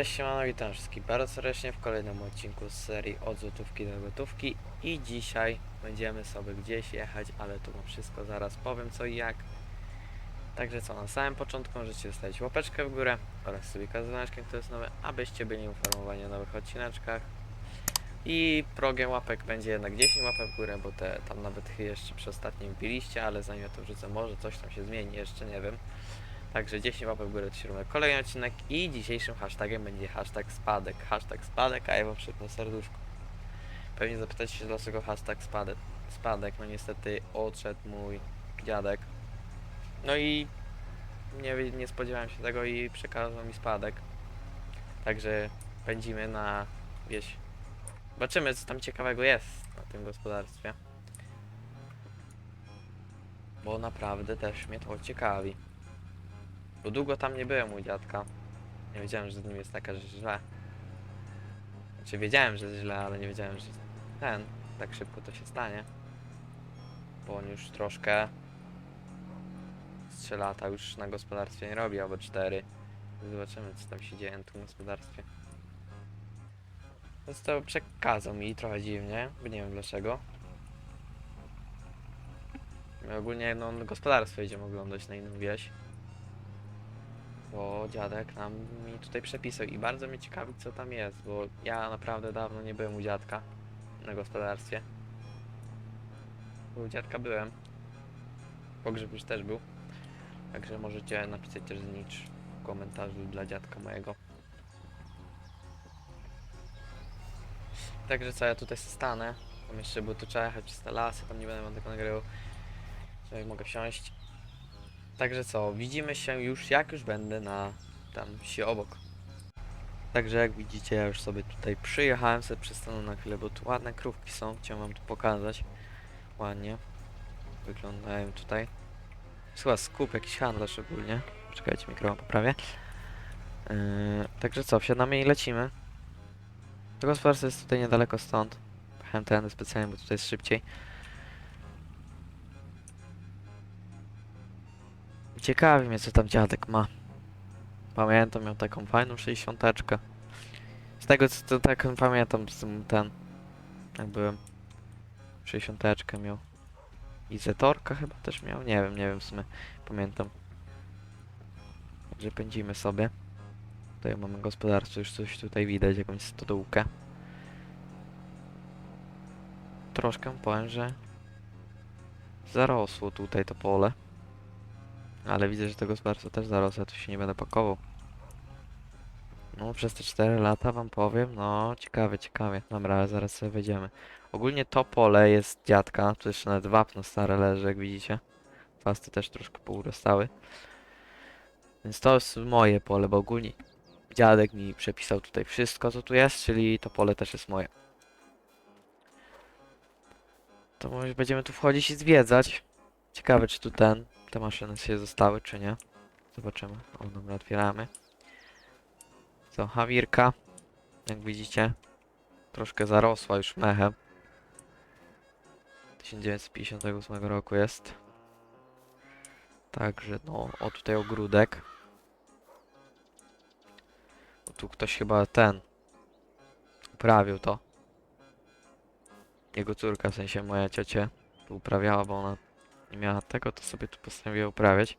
Cześć, siemano, witam wszystkich bardzo serdecznie w kolejnym odcinku z serii od złotówki do gotówki i dzisiaj będziemy sobie gdzieś jechać, ale tu wam wszystko zaraz powiem co i jak. Także co, na samym początku możecie zostawić łapeczkę w górę oraz sobie dzwoneczkiem, kto jest nowy, abyście byli informowani o nowych odcineczkach. I progiem łapek będzie jednak 10 łapek w górę, bo te tam nawet jeszcze przy ostatnim wbiliście, ale zanim ja to wrzucę, może coś tam się zmieni, jeszcze nie wiem. Także 10 łapek w górę robi kolejny odcinek i dzisiejszym hashtagiem będzie hashtag spadek. Hashtag spadek, a ja wam przypnę serduszko. Pewnie zapytacie się dlaczego hashtag spadek. Spadek, no niestety odszedł mój dziadek. No i nie, nie spodziewałem się tego i przekazał mi spadek. Także pędzimy na wieś. Zobaczymy co tam ciekawego jest na tym gospodarstwie. Bo naprawdę też mnie to ciekawi. Bo długo tam nie byłem u dziadka. Nie wiedziałem, że z nim jest taka że źle. Znaczy wiedziałem, że jest źle, ale nie wiedziałem, że ten, tak szybko to się stanie. Bo on już troszkę z 3 lata już na gospodarstwie nie robi, albo 4. Zobaczymy, co tam się dzieje na tym gospodarstwie. Więc to przekazał mi trochę dziwnie, bo nie wiem dlaczego. Ogólnie no, gospodarstwo idziemy oglądać na inną wieś bo dziadek nam mi tutaj przepisał i bardzo mnie ciekawi co tam jest, bo ja naprawdę dawno nie byłem u dziadka na gospodarstwie. Bo u dziadka byłem. Pogrzeb już też był. Także możecie napisać też znicz w komentarzu dla dziadka mojego. Także co, ja tutaj stanę. Tam jeszcze, bo tu trzeba jechać przez te lasy, tam nie będę wam tego nagrywał. Sobie mogę wsiąść. Także co, widzimy się już jak już będę na tam wsi obok. Także jak widzicie ja już sobie tutaj przyjechałem, sobie przystanę na chwilę, bo tu ładne krówki są, chciałem wam tu pokazać. Ładnie. Wyglądają tutaj. Jest chyba skup, jakiś handlarz ogólnie. Czekajcie, mikrofon poprawię. Yy, także co, wsiadamy i lecimy. To gospodarstwo jest tutaj niedaleko stąd. Pojechałem tędy specjalnie, bo tutaj jest szybciej. Ciekawi mnie, co tam dziadek ma. Pamiętam, miał taką fajną 60. Z tego, co to tak pamiętam, ten. Jak byłem. 60 miał. I Zetorka chyba też miał. Nie wiem, nie wiem w sumie. Pamiętam. Także pędzimy sobie. Tutaj mamy gospodarstwo, już coś tutaj widać, jakąś stodółkę. Troszkę powiem, że zarosło tutaj to pole. Ale widzę, że to gospodarstwo też zarosło, tu się nie będę pakował. No, przez te 4 lata wam powiem, no, ciekawe, ciekawie. Dobra, ale zaraz sobie wejdziemy. Ogólnie to pole jest dziadka, tu jeszcze nawet wapno stare leży, jak widzicie. Fasty też troszkę pourostały. Więc to jest moje pole, bo ogólnie dziadek mi przepisał tutaj wszystko, co tu jest, czyli to pole też jest moje. To może będziemy tu wchodzić i zwiedzać. Ciekawe, czy tu ten, te maszyny się zostały, czy nie. Zobaczymy. O, dobra, otwieramy. Co, Hawirka. Jak widzicie, troszkę zarosła już mechem. 1958 roku jest. Także, no, o tutaj ogródek. O, tu ktoś chyba ten uprawił to. Jego córka, w sensie moja ciocia, tu uprawiała, bo ona nie miała tego, to sobie tu postanowiła uprawiać.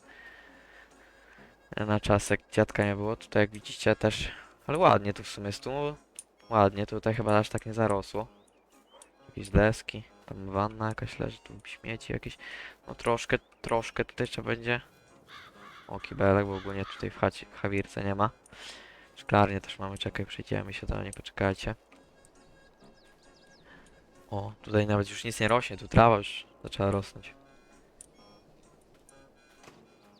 E, Na czas jak dziadka nie było, tutaj jak widzicie też, ale ładnie tu w sumie jest, tu ładnie, tutaj chyba aż tak nie zarosło. Jakieś deski, tam wanna jakaś leży, tu śmieci jakieś, no troszkę, troszkę tutaj trzeba będzie. O, kibelek, bo ogólnie tutaj w, chacie, w Hawirce nie ma. Szklarnie też mamy, czekaj, przejdziemy się to, nie poczekajcie. O, tutaj nawet już nic nie rośnie, tu trawa już zaczęła rosnąć.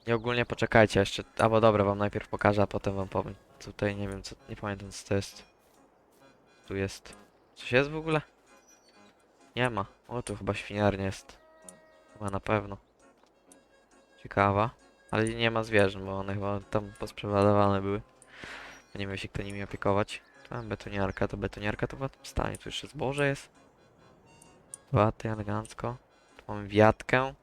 I ogólnie poczekajcie jeszcze, albo dobra, wam najpierw pokażę, a potem wam powiem. Tutaj nie wiem co, nie pamiętam co to jest. Tu jest. Coś jest w ogóle? Nie ma. O, tu chyba świniarnia jest. Chyba na pewno. Ciekawa. Ale nie ma zwierząt, bo one chyba tam posprzedawane były. Nie miał się kto nimi opiekować. Tu mam betoniarka, to betoniarka to w ładnym stanie. Tu jeszcze zboże jest. Ładnie, elegancko. Tu mamy wiatkę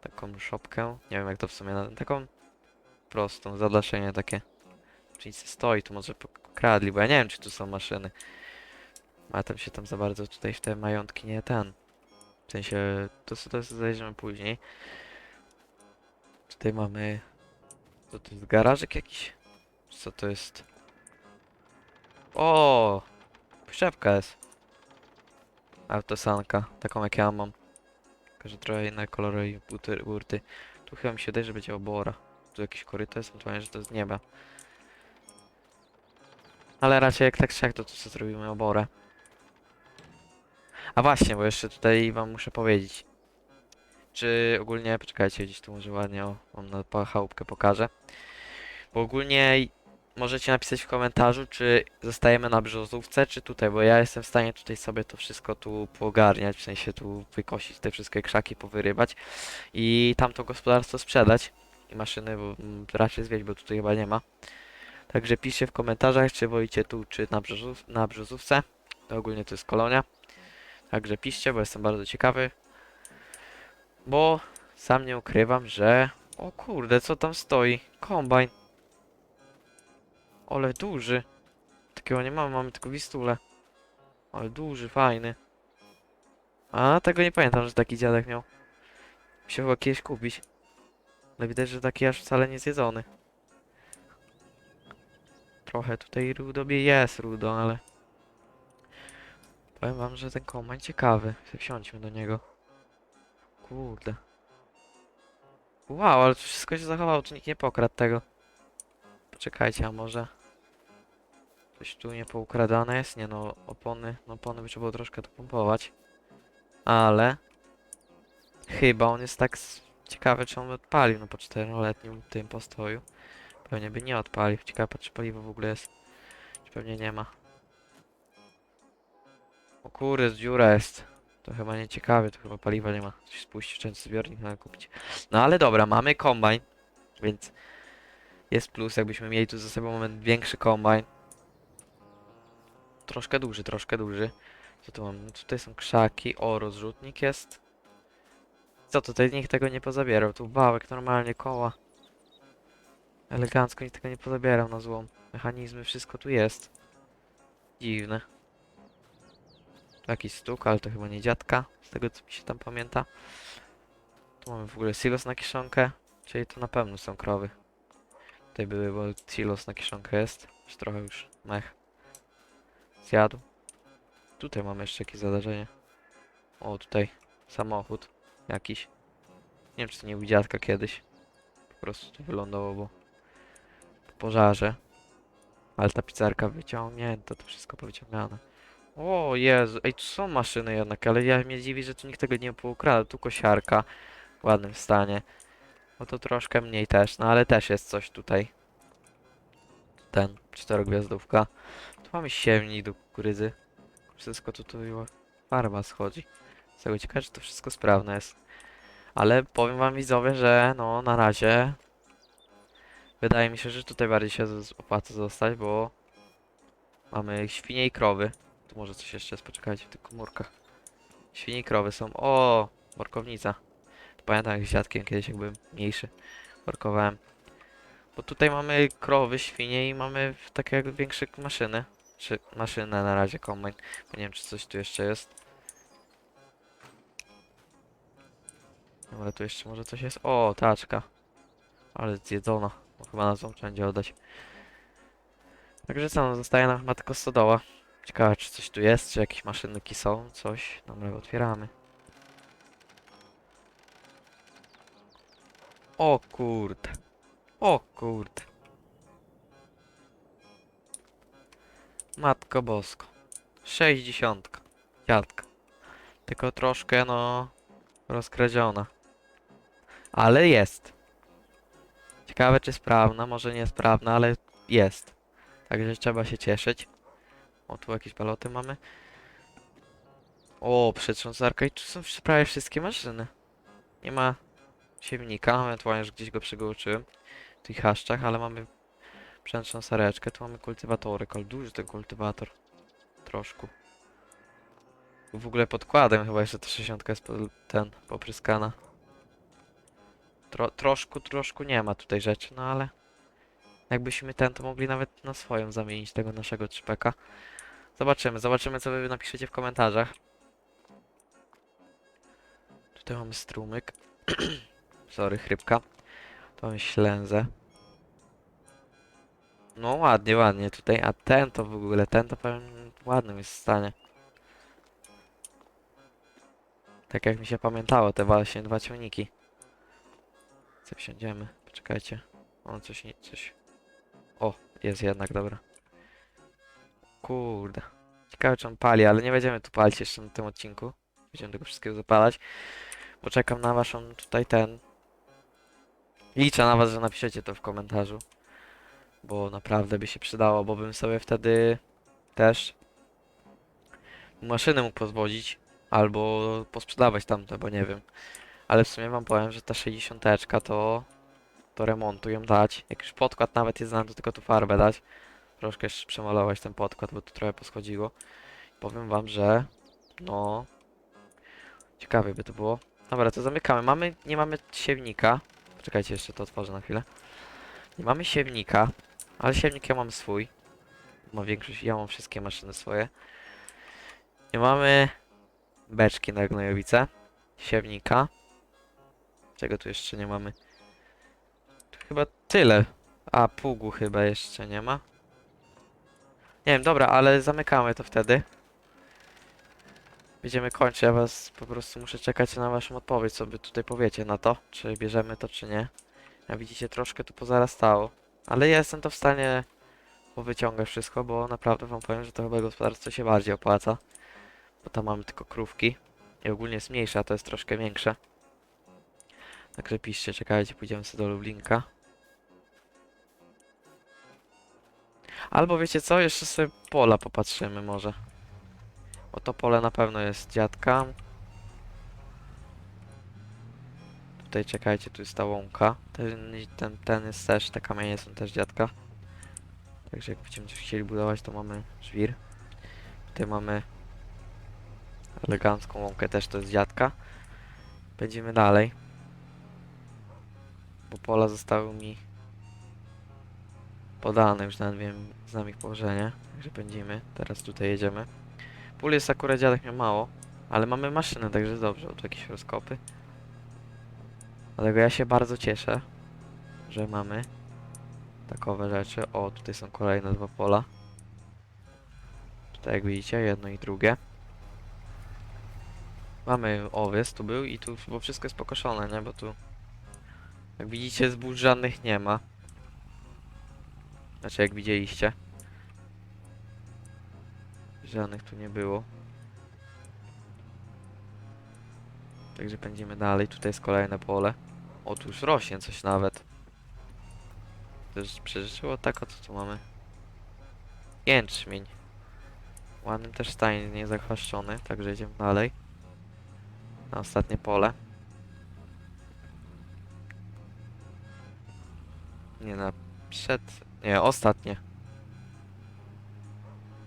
taką szopkę. Nie wiem jak to w sumie taką prostą, zadaszenie takie. pszenicy stoi, to może pokradli, bo ja nie wiem, czy tu są maszyny. A tam się tam za bardzo tutaj w te majątki nie ten. W sensie, to sobie zajrzymy później. Tutaj mamy... Co to jest, garażek jakiś? Co to jest? O, Przyczepka jest. Autosanka, taką jak ja mam. Że trochę inne kolory i buty, burty. Tu chyba mi się wydaje, że będzie obora. Tu jakiś koryto jest, ewentualnie, że to z nieba. Ale raczej jak tak wszak, to tu co zrobimy oborę. A właśnie, bo jeszcze tutaj wam muszę powiedzieć. Czy ogólnie, poczekajcie, gdzieś tu może ładnie, o, na chałupkę pokażę. Bo ogólnie możecie napisać w komentarzu, czy zostajemy na brzozówce, czy tutaj, bo ja jestem w stanie tutaj sobie to wszystko tu poogarniać, w sensie tu wykosić te wszystkie krzaki, powyrybać i tamto gospodarstwo sprzedać i maszyny, bo mm, raczej zwieść, bo tutaj chyba nie ma. Także piszcie w komentarzach, czy wolicie tu, czy na, brzozów, na brzozówce. To ogólnie to jest kolonia. Także piszcie, bo jestem bardzo ciekawy. Bo sam nie ukrywam, że... O kurde, co tam stoi? Kombajn. Ale duży. Takiego nie mamy, mamy tylko wistule. Ale duży, fajny. A, tego nie pamiętam, że taki dziadek miał. Musiał chyba kiedyś kupić. Ale widać, że taki aż wcale nie zjedzony. Trochę tutaj rudobie jest rudo, ale... Powiem wam, że ten kombajn ciekawy. Wsiądźmy do niego. Kurde. Wow, ale wszystko się zachowało, czy nikt nie pokradł tego. Poczekajcie, a może... Coś tu nie poukradane jest? Nie no, opony, no opony by trzeba było troszkę to pompować. Ale... Chyba on jest tak ciekawy, czy on odpalił no po czteroletnim tym postoju. Pewnie by nie odpalił. Ciekawe, czy paliwo w ogóle jest. Czy pewnie nie ma. O kurde, dziura jest. To chyba nie ciekawe, to chyba paliwa nie ma. Coś spuścić, często zbiornik mamy kupić. No ale dobra, mamy kombajn, więc jest plus, jakbyśmy mieli tu ze sobą moment większy kombajn. Troszkę duży, troszkę duży. Co tu mam? No Tutaj są krzaki, o, rozrzutnik jest. Co tutaj? Nikt tego nie pozabierał. Tu wałek, normalnie, koła. Elegancko nikt tego nie pozabierał na złom. Mechanizmy, wszystko tu jest. Dziwne. Jakiś stuk, ale to chyba nie dziadka, z tego co mi się tam pamięta. Tu mamy w ogóle silos na kiszonkę, czyli to na pewno są krowy. Tutaj były, bo silos na kiszonkę jest. Już trochę już mech zjadł. Tutaj mamy jeszcze jakieś zadarzenie. O, tutaj samochód jakiś. Nie wiem, czy to nie był dziadka kiedyś. Po prostu tu wylądował, bo po pożarze. Ale ta pizzerka wyciągnięta, to wszystko powyciągane. O Jezu, ej, tu są maszyny jednak, ale ja mnie dziwi, że tu nikt tego nie poukradł. Tu kosiarka w ładnym stanie. No to troszkę mniej też, no ale też jest coś tutaj. Ten, czterogwiazdówka. Tu mamy siewnik do kukurydzy. Wszystko tu, tu farba schodzi. Z tego ciekawe, czy to wszystko sprawne jest. Ale powiem wam widzowie, że no na razie wydaje mi się, że tutaj bardziej się opłaca zostać, bo mamy świnie i krowy. Tu może coś jeszcze jest, poczekajcie w tych komórkach. Świnie i krowy są. O, workownica. To pamiętam jak z dziadkiem kiedyś jak byłem mniejszy. Workowałem. Bo tutaj mamy krowy, świnie i mamy takie jak większe maszyny. Czy maszynę na razie kombajn. Nie wiem czy coś tu jeszcze jest. Ale tu jeszcze może coś jest. O, taczka. Ale zjedzona. Chyba na tą wszędzie oddać. Także co, no, zostaje nam chyba tylko stodoła. Ciekawe, czy coś tu jest, czy jakieś maszynki są, coś. Dobra, otwieramy. O kurde. O kurde. Matko bosko. Sześćdziesiątka. Dziadka. Tylko troszkę, no... Rozkradziona. Ale jest. Ciekawe, czy sprawna. Może nie sprawna, ale jest. Także trzeba się cieszyć. O, tu jakieś baloty mamy. O, przetrząsarka i tu są prawie wszystkie maszyny. Nie ma siewnika, ewentualnie, że gdzieś go przygoczyłem w tych haszczach, ale mamy przetrząsareczkę. Tu mamy kultywatory, ale duży ten kultywator. Troszkę. Tu w ogóle podkładem chyba jeszcze ta 60 jest ten, popryskana. Tro, troszkę, troszkę nie ma tutaj rzeczy, no ale Jakbyśmy ten, to mogli nawet na swoją zamienić tego naszego trzypeka. Zobaczymy, zobaczymy co wy napiszecie w komentarzach. Tutaj mamy strumyk. Sorry, chrypka. Tu mamy ślęzę. No ładnie, ładnie tutaj, a ten to w ogóle, ten to powiem w ładnym jest stanie. Tak jak mi się pamiętało, te właśnie dwa ciągniki. Co wsiądziemy? Poczekajcie. O, coś nie, coś... O, jest jednak, dobra. Kurde. Ciekawe czy on pali, ale nie będziemy tu palić jeszcze na tym odcinku. Będziemy tego wszystkiego zapalać. Bo czekam na waszą tutaj ten... Liczę na was, że napiszecie to w komentarzu. Bo naprawdę by się przydało, bo bym sobie wtedy też maszyny mógł pozwozić. Albo posprzedawać tamte, bo nie wiem. Ale w sumie wam powiem, że ta 60 to do remontu ją dać. Jak już podkład nawet jest znany, to tylko tu farbę dać. Troszkę jeszcze przemalować ten podkład, bo tu trochę poschodziło. Powiem wam, że no ciekawie by to było. Dobra, to zamykamy. Mamy, nie mamy siewnika. Poczekajcie, jeszcze to otworzę na chwilę. Nie mamy siewnika, ale siewnik ja mam swój. Ma większość, ja mam wszystkie maszyny swoje. Nie mamy beczki na gnojowice. Siewnika. Czego tu jeszcze nie mamy? Tu chyba tyle. A, pługu chyba jeszcze nie ma. Nie wiem, dobra, ale zamykamy to wtedy. Będziemy kończyć, ja was po prostu muszę czekać na waszą odpowiedź, co wy tutaj powiecie na to, czy bierzemy to, czy nie. Jak widzicie, troszkę tu pozarastało. Ale ja jestem to w stanie powyciągać wszystko, bo naprawdę wam powiem, że to chyba gospodarstwo się bardziej opłaca. Bo tam mamy tylko krówki. I ogólnie jest mniejsze, a to jest troszkę większe. Także piszcie, czekajcie, pójdziemy sobie do Lublinka. Albo wiecie co, jeszcze sobie pola popatrzymy może. Bo to pole na pewno jest dziadka. Tutaj czekajcie, tu jest ta łąka. Ten, ten, ten jest też, te kamienie są też dziadka. Także jak będziemy coś chcieli budować, to mamy żwir. Tutaj mamy elegancką łąkę, też to jest dziadka. Będziemy dalej. Bo pola zostały mi podane, już nawet wiem, znam ich położenie. Także będziemy, teraz tutaj jedziemy. Pól jest akurat dziadek miał mało, ale mamy maszynę, także dobrze, tu jakieś rozkopy. Dlatego ja się bardzo cieszę, że mamy takowe rzeczy. O, tutaj są kolejne dwa pola. Tutaj jak widzicie, jedno i drugie. Mamy owiec, tu był i tu, bo wszystko jest pokoszone, nie? Bo tu, jak widzicie, zbóż żadnych nie ma. Znaczy, jak widzieliście. Żadnych tu nie było. Także pędzimy dalej. Tutaj jest kolejne pole. O, tu już rośnie coś nawet. To już przeżyło tak, a co tu mamy? Jęczmień. W ładnym też stanie, nie zachwaszczony, także idziemy dalej. Na ostatnie pole. Nie, na przed... Nie, ostatnie.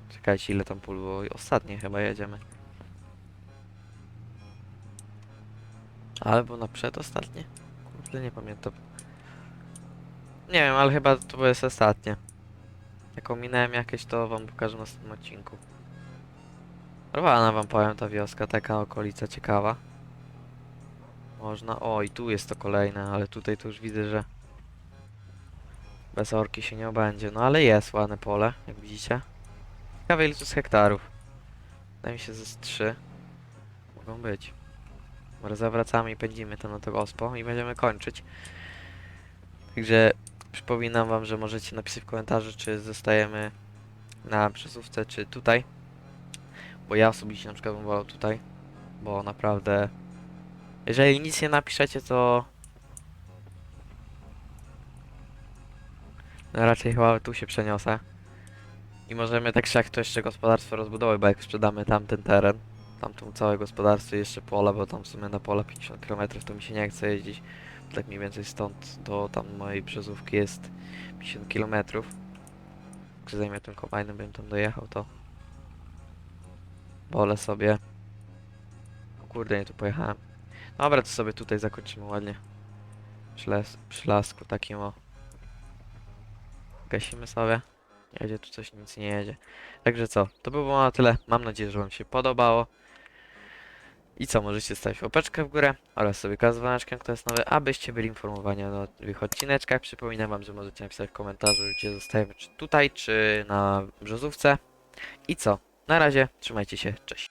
Czekajcie, ile tam pól było. Ostatnie chyba jedziemy. Albo na przedostatnie? Kurde, nie pamiętam. Nie wiem, ale chyba to jest ostatnie. Jak ominąłem jakieś, to wam pokażę w następnym odcinku. Rwana wam powiem ta wioska, taka okolica ciekawa. Można... O, i tu jest to kolejne, ale tutaj to już widzę, że... Bez orki się nie obędzie. No ale jest ładne pole, jak widzicie. Ciekawe ile tu jest hektarów. Wydaje mi się, że z 3. Mogą być. Zawracamy i pędzimy to na to gospo i będziemy kończyć. Także przypominam wam, że możecie napisać w komentarzu, czy zostajemy na przesuwce, czy tutaj. Bo ja osobiście na przykład bym wolał tutaj. Bo naprawdę... Jeżeli nic nie napiszecie, to... No raczej chyba tu się przeniosę. I możemy tak jak to jeszcze gospodarstwo rozbudować, bo jak sprzedamy tamten teren, tamtą całe gospodarstwo i jeszcze pola, bo tam w sumie na pola 50 km to mi się nie chce jeździć. Tak mniej więcej stąd do tam mojej brzozówki jest 50 km. Się zajmie tym kombajnem, bym tam dojechał, to wolę sobie... O kurde, nie tu pojechałem. Dobra, to sobie tutaj zakończymy ładnie. Przy lasku takim o. Gasimy sobie. Jedzie tu coś, nic nie jedzie. Także co, to by było na tyle. Mam nadzieję, że wam się podobało. I co, możecie stawić łapeczkę w górę oraz sobie z dzwoneczkiem, kto jest nowy, abyście byli informowani o nowych odcineczkach. Przypominam wam, że możecie napisać w komentarzu, gdzie zostajemy, czy tutaj, czy na brzozówce. I co, na razie, trzymajcie się, cześć.